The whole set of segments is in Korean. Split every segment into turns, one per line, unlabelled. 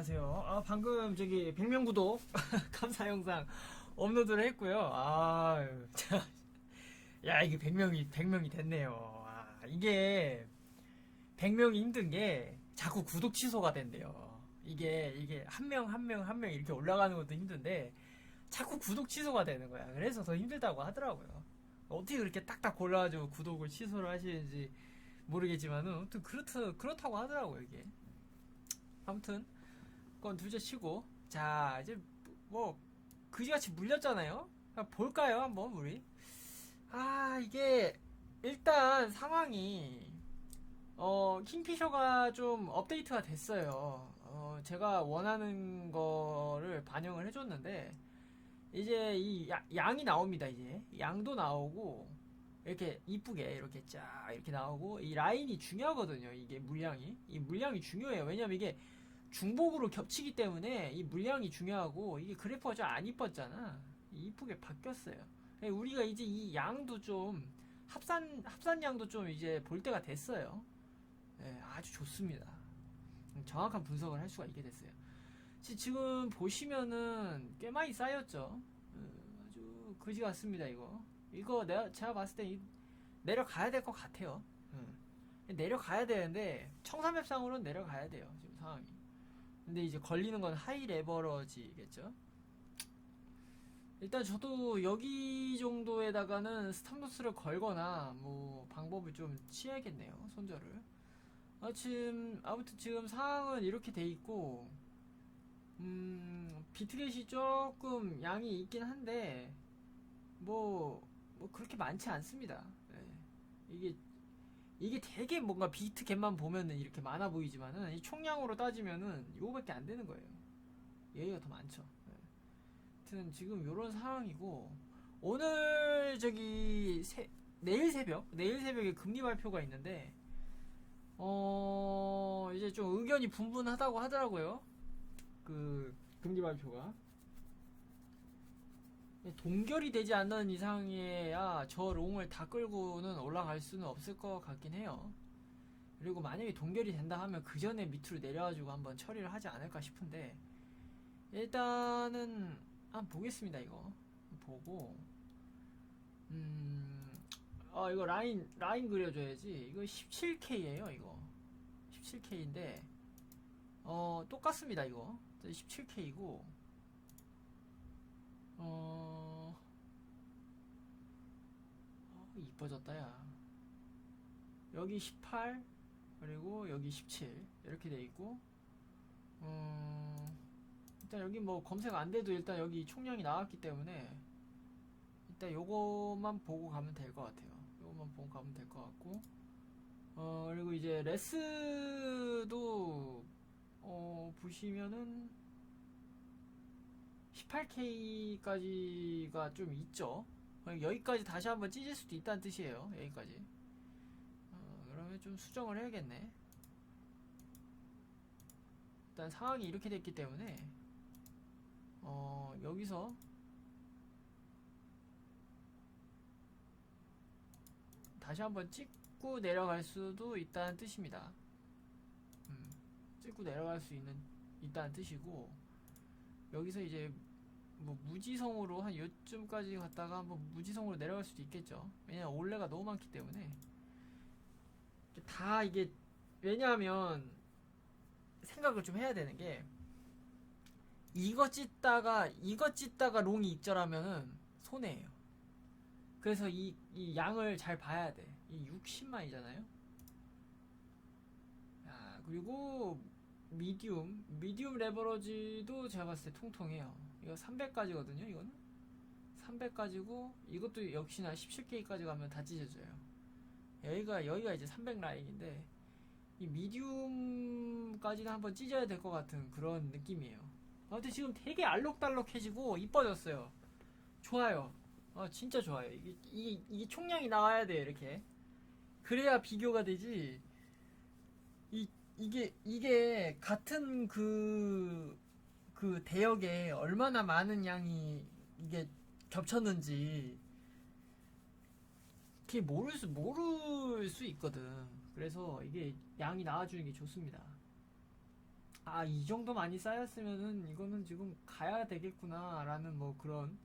안녕하세요. 아, 방금 저기 100명 구독 감사 영상 업로드를 했고요. 아, 자, 야, 이게 100명이 100명이 됐네요. 아, 이게 100명이 힘든 게 자꾸 구독 취소가 된대요. 이게 이게 한 명 한 명 한 명 이렇게 올라가는 것도 힘든데 자꾸 구독 취소가 되는 거야. 그래서 더 힘들다고 하더라고요. 어떻게 그렇게 딱딱 골라가지고 구독을 취소를 하시는지 모르겠지만은 아무튼 그렇다 그렇다고 하더라고요 이게. 아무튼 그건 둘째 치고. 자 이제 뭐 그지같이 물렸잖아요. 볼까요 한번 우리? 아 이게 일단 상황이 어 킹피셔가 좀 업데이트가 됐어요. 어 제가 원하는 거를 반영을 해줬는데 이제 이 야- 양이 나옵니다 이제. 양도 나오고 이렇게 이쁘게 이렇게 쫙 이렇게 나오고 이 라인이 중요하거든요 이게 물량이. 이 물량이 중요해요. 왜냐면 이게 중복으로 겹치기 때문에 이 물량이 중요하고 이게 그래프가 좀 안 이뻤잖아. 이쁘게 바뀌었어요. 예, 우리가 이제 이 양도 좀 합산 합산량도 좀 이제 볼 때가 됐어요. 예, 아주 좋습니다. 음, 정확한 분석을 할 수가 있게 됐어요. 지- 지금 보시면은 꽤 많이 쌓였죠. 음, 아주 그지 같습니다 이거. 이거 내가 제가 봤을 때 이- 내려가야 될 것 같아요. 음. 내려가야 되는데 청삼협상으로는 내려가야 돼요 지금 상황이 근데 이제 걸리는 건 하이 레버러지겠죠? 일단 저도 여기 정도에다가는 스탑로스를 걸거나 뭐 방법을 좀 취해야겠네요 손절을. 아, 지금 아무튼 지금 상황은 이렇게 돼 있고 음 비트겟이 조금 양이 있긴 한데 뭐, 뭐 그렇게 많지 않습니다. 예. 이게 이게 되게 뭔가 비트겟만 보면은 이렇게 많아 보이지만은 이 총량으로 따지면은 요거밖에 안 되는 거예요. 얘가 더 많죠. 예. 하여튼 지금 요런 상황이고 오늘 저기 새- 내일 새벽 내일 새벽에 금리 발표가 있는데 어 이제 좀 의견이 분분하다고 하더라고요. 그 금리 발표가 동결이 되지 않는 이상에야 저 롱을 다 끌고는 올라갈 수는 없을 것 같긴 해요. 그리고 만약에 동결이 된다 하면 그 전에 밑으로 내려가지고 한번 처리를 하지 않을까 싶은데 일단은 한번 보겠습니다 이거. 보고. 음, 아 이거 라인 라인 그려줘야지. 이거 17K예요 이거. 17K인데 어 똑같습니다 이거. 17K이고 어... 어, 이뻐졌다, 야. 여기 18, 그리고 여기 17. 이렇게 돼 있고, 음, 일단 여기 뭐 검색 안 돼도 일단 여기 총량이 나왔기 때문에, 일단 요것만 보고 가면 될 것 같아요. 요것만 보고 가면 될 것 같고, 어, 그리고 이제 레스도, 어, 보시면은, 18K까지가 좀 있죠. 여기까지 다시 한번 찢을 수도 있다는 뜻이에요. 여기까지. 어, 그러면 좀 수정을 해야겠네. 일단 상황이 이렇게 됐기 때문에 어, 여기서 다시 한번 찍고 내려갈 수도 있다는 뜻입니다. 음, 찍고 내려갈 수 있는 있다는 뜻이고 여기서 이제 뭐 무지성으로 한 요쯤까지 갔다가 한번 무지성으로 내려갈 수도 있겠죠. 왜냐면 올레가 너무 많기 때문에 다 이게 왜냐하면 생각을 좀 해야 되는 게 이거 찢다가 이거 찢다가 롱이 입절하면은 손해예요. 그래서 이, 이 양을 잘 봐야 돼. 이 60만이잖아요. 아, 그리고 미디움, 미디움 레버러지도 제가 봤을 때 통통해요. 이거 300까지거든요, 이거는. 300까지고, 이것도 역시나 17K까지 가면 다 찢어져요. 여기가, 여기가 이제 300 라인인데, 이 미디움까지는 한번 찢어야 될 것 같은 그런 느낌이에요. 아무튼 지금 되게 알록달록해지고, 이뻐졌어요. 좋아요. 아, 진짜 좋아요. 이게, 이게, 이게 총량이 나와야 돼, 이렇게. 그래야 비교가 되지. 이, 이게, 이게 같은 그, 그 대역에 얼마나 많은 양이 이게 겹쳤는지, 그게 모를 수, 모를 수 있거든. 그래서 이게 양이 나와주는 게 좋습니다. 아, 이 정도 많이 쌓였으면은 이거는 지금 가야 되겠구나라는 뭐 그런,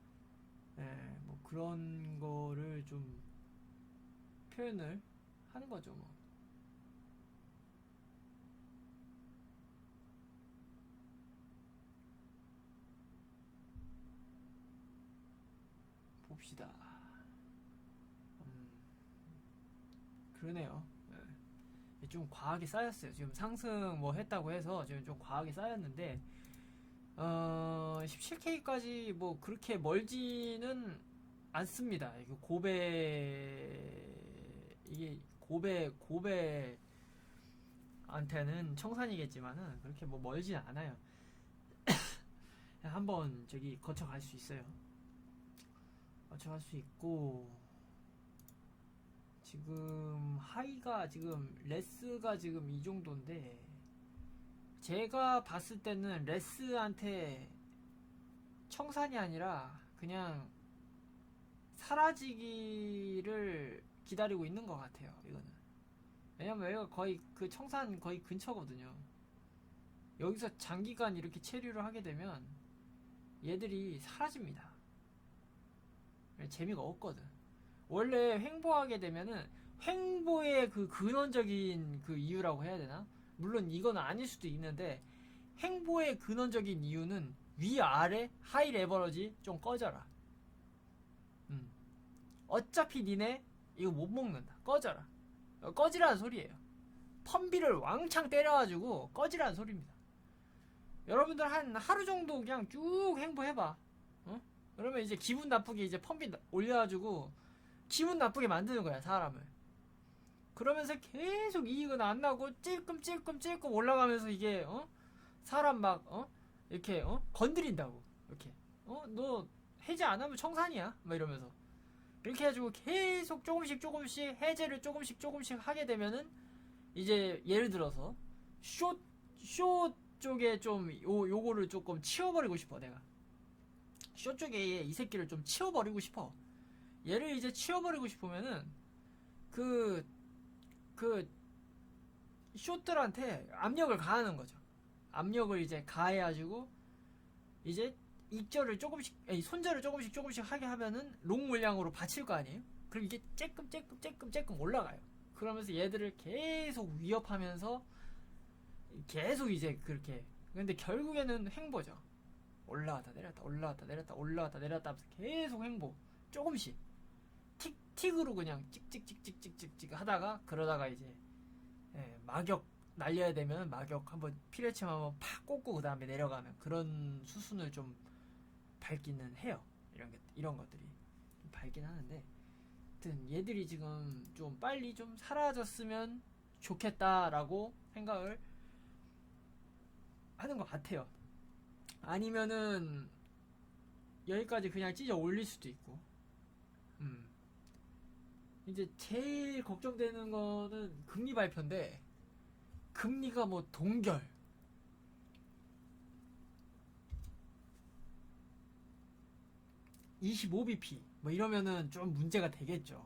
예, 뭐 그런 거를 좀 표현을 하는 거죠, 뭐. 봅시다. 음, 그러네요. 예. 좀 과하게 쌓였어요. 지금 상승 뭐 했다고 해서 지금 좀 과하게 쌓였는데, 어, 17K까지 뭐 그렇게 멀지는 않습니다. 이거 고배, 이게 고배, 고배 한테는 청산이겠지만은 그렇게 뭐 멀진 않아요. 한번 저기 거쳐갈 수 있어요. 거쳐갈 수 있고, 지금 하이가 지금 레스가 지금 이 정도인데 제가 봤을 때는 레스한테 청산이 아니라 그냥 사라지기를 기다리고 있는 것 같아요 이거는. 왜냐면 여기가 거의 그 청산 거의 근처거든요. 여기서 장기간 이렇게 체류를 하게 되면 얘들이 사라집니다 재미가 없거든 원래 횡보하게 되면은 횡보의 그 근원적인 그 이유라고 해야 되나? 물론 이건 아닐 수도 있는데 횡보의 근원적인 이유는 위아래 하이 레버러지 좀 꺼져라. 음. 어차피 니네 이거 못 먹는다. 꺼져라. 어, 꺼지라는 소리예요. 펌비를 왕창 때려가지고 꺼지라는 소리입니다. 여러분들 한 하루 정도 그냥 쭉 횡보해봐. 어? 그러면 이제 기분 나쁘게 이제 펌비 올려가지고 기분 나쁘게 만드는 거야 사람을. 그러면서 계속 이익은 안 나고 찔끔 찔끔 찔끔 올라가면서 이게 어? 사람 막 어? 이렇게 어? 건드린다고 이렇게. 어? 너 해제 안 하면 청산이야? 막 이러면서. 이렇게 해가지고 계속 조금씩 조금씩 해제를 조금씩 조금씩 하게 되면은 이제 예를 들어서 쇼쇼 쪽에 좀 요 요거를 조금 치워버리고 싶어 내가 쇼 쪽에 이 새끼를 좀 치워버리고 싶어 얘를 이제 치워버리고 싶으면은 그, 그, 숏들한테 압력을 가하는 거죠. 압력을 이제 가해가지고, 이제 입절을 조금씩, 아니, 손절을 조금씩 조금씩 하게 하면은 롱 물량으로 받칠 거 아니에요? 그럼 이게 쬐끔 쬐끔 쬐끔 쬐끔 올라가요. 그러면서 얘들을 계속 위협하면서 계속 이제 그렇게. 근데 결국에는 횡보죠. 올라왔다 내렸다 올라왔다 내렸다 올라왔다 내렸다 하면서 계속 횡보. 조금씩. 틱, 틱으로 그냥 찍찍찍찍찍찍찍 하다가 그러다가 이제 예, 마격 날려야 되면 마격 한번 피레침 한번 팍 꽂고 그 다음에 내려가는 그런 수순을 좀 밟기는 해요. 이런 게 이런 것들이 좀 밟긴 하는데, 하여튼 얘들이 지금 좀 빨리 좀 사라졌으면 좋겠다라고 생각을 하는 것 같아요. 아니면은 여기까지 그냥 찢어 올릴 수도 있고, 음. 이제 제일 걱정되는 거는 금리 발표인데 금리가 뭐 동결. (25bp) 뭐 이러면은 좀 문제가 되겠죠.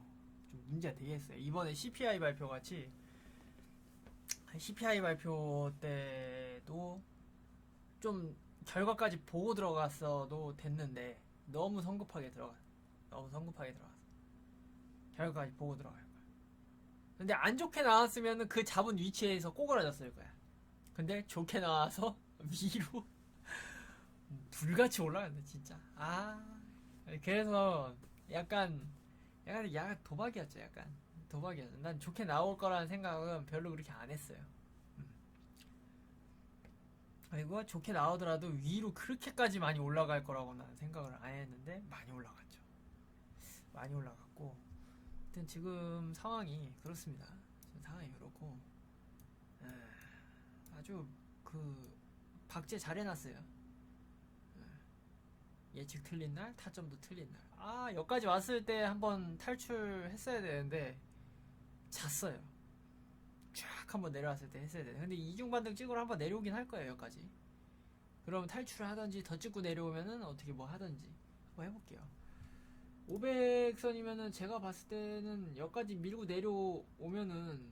좀 문제가 되겠어요. 이번에 CPI 발표 같이. CPI 발표 때도 좀 결과까지 보고 들어갔어도 됐는데 너무 성급하게 들어가 너무 성급하게 들어가 결과까지 보고 들어갈 거야. 근데 안 좋게 나왔으면 그 잡은 위치에서 꼬그라졌을 거야. 근데 좋게 나와서 위로 불같이 올라간다 진짜. 아 그래서 약간 약간 약간 도박이었죠 약간 도박이었어. 난 좋게 나올 거라는 생각은 별로 그렇게 안 했어요. 음. 그리고 좋게 나오더라도 위로 그렇게까지 많이 올라갈 거라고 난 생각을 안 했는데 많이 올라갔죠. 많이 올라갔고 하여튼 지금 상황이 그렇습니다. 지금 상황이 그렇고 에, 아주 그 박제 잘 해놨어요. 에, 예측 틀린 날, 타점도 틀린 날. 아 여기까지 왔을 때 한번 탈출했어야 되는데 잤어요. 쫙 한번 내려왔을 때 했어야 돼. 근데 이중반등 찍으러 한번 내려오긴 할 거예요 여기까지. 그럼 탈출을 하든지 더 찍고 내려오면은 어떻게 뭐 하든지 한번 해볼게요. 500선이면은 제가 봤을 때는 여기까지 밀고 내려오면은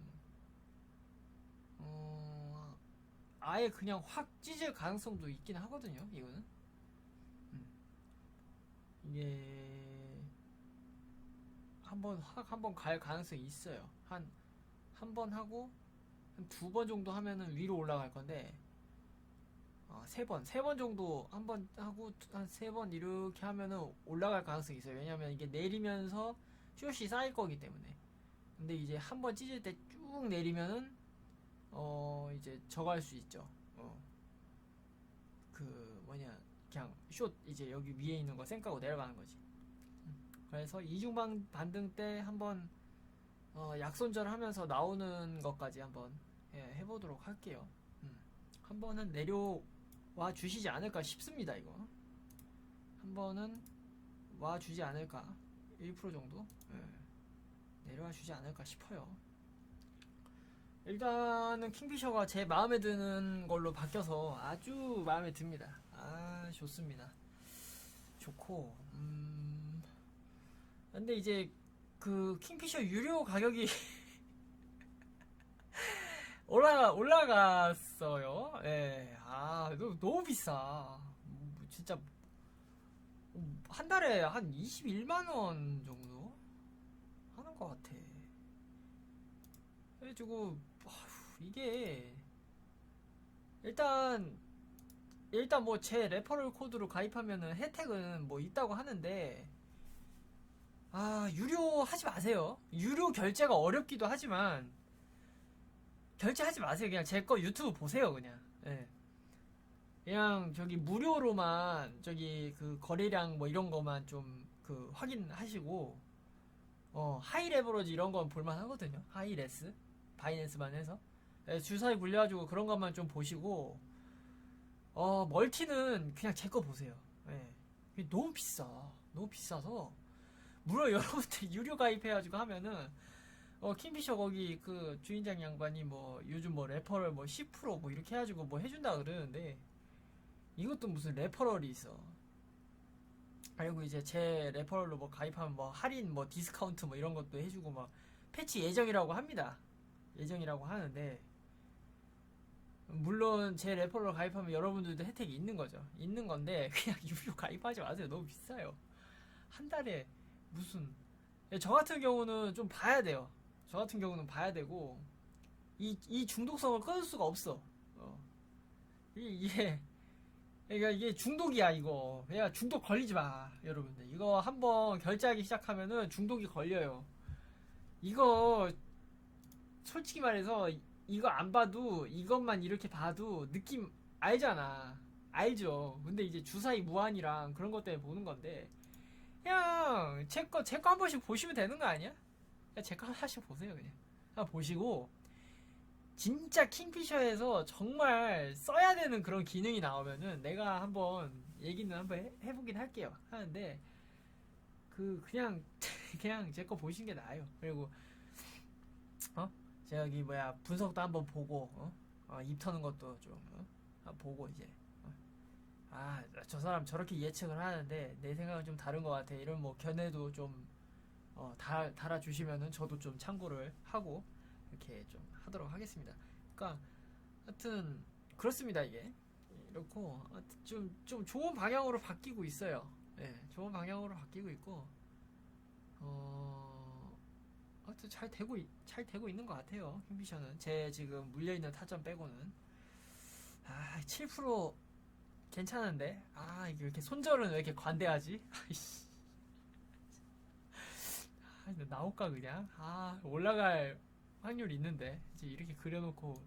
어 아예 그냥 확 찢을 가능성도 있긴 하거든요. 이거는 음. 이게 한번 확 한번 갈 가능성이 있어요. 한 한 번 하고 한 두 번 정도 하면은 위로 올라갈 건데 어, 세 번, 세 번 정도 한 번 하고 한 세 번 이렇게 하면은 올라갈 가능성이 있어요. 왜냐면 이게 내리면서 숏이 쌓일 거기 때문에. 근데 이제 한 번 찢을 때 쭉 내리면은 어 이제 할수 있죠. 어. 그 뭐냐 그냥 숏 이제 여기 위에 있는 거 쌩까고 내려가는 거지. 음. 그래서 이중방 반등 때 한번 어, 약손절하면서 나오는 것까지 한번 예, 해보도록 할게요. 음. 한 번은 내려와 주시지 않을까 싶습니다. 이거 한 번은 와 주지 않을까 1% 정도 예. 내려와 주지 않을까 싶어요. 일단은 킹피셔가 제 마음에 드는 걸로 바뀌어서 아주 마음에 듭니다. 아 좋습니다. 좋고 음 근데 이제 그 킹피셔 유료 가격이 올라가 올라갔어요. 예. 아, 너무, 비싸. 음, 진짜 음, 한 달에 한 21만 원 정도 하는 것 같아. 그래가지고 이게 일단 일단 뭐 제 레퍼럴 코드로 가입하면은 혜택은 뭐 있다고 하는데 아 유료 하지 마세요. 유료 결제가 어렵기도 하지만 결제하지 마세요. 그냥 제 거 유튜브 보세요, 그냥. 예. 그냥 저기 무료로만 저기 그 거래량 뭐 이런 거만 좀 그 확인하시고 어 하이 레버러지 이런 건 볼만 하거든요. 하이 레스 바이낸스만 해서 예, 주사위 굴려가지고 그런 것만 좀 보시고 어 멀티는 그냥 제 거 보세요. 예. 너무 비싸. 너무 비싸서 물론 여러분들 유료 가입해가지고 하면은 어, 킹피셔 거기 그 주인장 양반이 뭐 요즘 뭐 레퍼럴 뭐 10%뭐 이렇게 해가지고 뭐 해준다 그러는데 이것도 무슨 레퍼럴이 있어. 그리고 이제 제 레퍼럴로 뭐 가입하면 뭐 할인 뭐 디스카운트 뭐 이런 것도 해주고 막 패치 예정이라고 합니다. 예정이라고 하는데 물론 제 레퍼럴 가입하면 여러분들도 혜택이 있는 거죠. 있는 건데 그냥 유료 가입하지 마세요. 너무 비싸요. 한 달에 무슨 예, 저 같은 경우는 좀 봐야 돼요. 저 같은 경우는 봐야 되고 이, 이 중독성을 끊을 수가 없어. 어. 이- 이게 그러니까 이게 중독이야 이거. 그냥 중독 걸리지 마, 여러분들. 이거 한번 결제하기 시작하면은 중독이 걸려요. 이거 솔직히 말해서 이- 이거 안 봐도 이것만 이렇게 봐도 느낌 알잖아. 알죠. 근데 이제 주사위 무한이랑 그런 것 때문에 보는 건데 그냥 제거 제 거 한 번씩 보시면 되는 거 아니야? 그냥 제거 하나씩 보세요 그냥. 한번 보시고 진짜 킹피셔에서 정말 써야 되는 그런 기능이 나오면은 내가 한번 얘기는 한번 해, 해보긴 할게요. 하는데 그 그냥 그냥 제 거 보시는 게 나아요. 그리고 어 저기 뭐야 분석도 한번 보고 어? 어, 입 터는 것도 좀 어? 보고 이제 아, 저 사람 저렇게 예측을 하는데 내 생각은 좀 다른 것 같아. 이런 뭐 견해도 좀 어, 달, 달아주시면은 저도 좀 참고를 하고 이렇게 좀 하도록 하겠습니다. 그러니까 하여튼 그렇습니다 이게 이렇고 하여튼 좀, 좀 좋은 방향으로 바뀌고 있어요. 예, 좋은 방향으로 바뀌고 있고 어, 하여튼 잘 되고 있- 잘 되고 있는 것 같아요. 킹피셔는 제 지금 물려 있는 타점 빼고는 아, 7% 괜찮은데? 아 이게 왜 이렇게 손절은 왜 이렇게 관대하지? 아이씨. 아 나올까 그냥? 아 올라갈 확률이 있는데. 이제 이렇게 그려놓고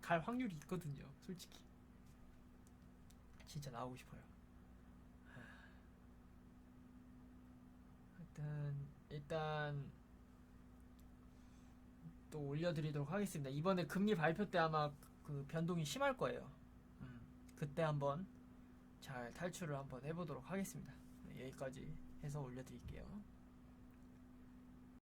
갈 확률이 있거든요 솔직히. 진짜 나오고 싶어요. 하. 하여튼 일단 또 올려드리도록 하겠습니다. 이번에 금리 발표 때 아마 그 변동이 심할 거예요. 음, 그때 한번 잘 탈출을 한번 해보도록 하겠습니다. 네, 여기까지 해서 올려드릴게요.